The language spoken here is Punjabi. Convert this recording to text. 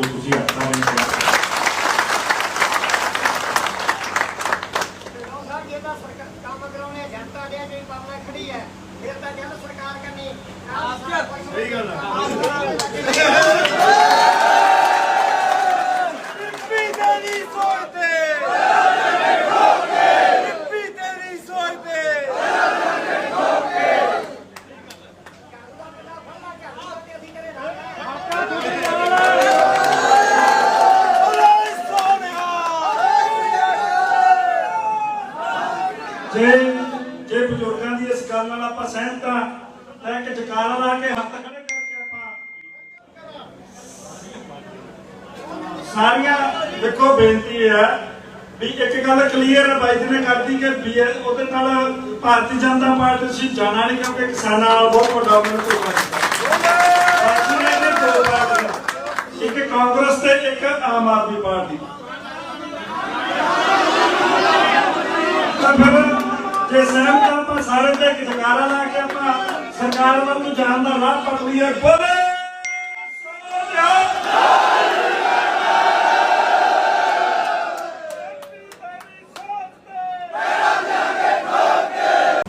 ਜੋ ਤੁਸੀਂ ਆਖਾ ਰਹੇ ਹੋ ਸਾਹਿਬ ਜੇ ਤਾਂ ਜੇ ਜੇ ਬਜ਼ੁਰਗਾਂ ਦੀ ਇਸ ਗੱਲ ਨਾਲ ਆਪਾਂ ਸਹਿਮਤ ਹਾਂ, ਤਾਂ ਇੱਕ ਜਕਾਰਾ ਲਾ ਕੇ ਹੱਥ ਖੜੇ ਕਰਕੇ ਆਪਾਂ ਸਾਰੀਆਂ, ਦੇਖੋ ਬੇਨਤੀ ਹੈ ਵੀ ਇੱਕ ਗੱਲ ਕਲੀਅਰ ਹੈ, ਬਾਈ ਜੀ ਨੇ ਕਰਦੀ ਕਿ ਵੀ ਉਹਦੇ ਨਾਲ ਭਾਰਤੀ ਜਨਤਾ ਪਾਰਟੀ ਤੁਸੀਂ ਜਾਣਾ ਨਹੀਂ ਕਿਉਂਕਿ ਕਿਸਾਨਾਂ ਨਾਲ ਬਹੁਤ ਵੱਡਾ ਉਹਨਾਂ ਨੂੰ ਬਾਕੀ ਨੇ ਦੋ ਪਾਰਟੀਆਂ ਇੱਕ ਕਾਂਗਰਸ ਤੇ ਇੱਕ ਆਮ ਆਦਮੀ ਪਾਰਟੀ ਤਾਂ ਫਿਰ ਜੇ ਸਹਿਮਤ ਆਪਾਂ ਸਾਰੇ ਤੇ ਇੱਕ ਜਗਾਰਾ ਲਾ ਕੇ ਆਪਾਂ ਸਰਕਾਰ ਵੱਲ ਨੂੰ ਜਾਣ ਦਾ ਰਾਹ ਪੜ ਬੋਲੇ!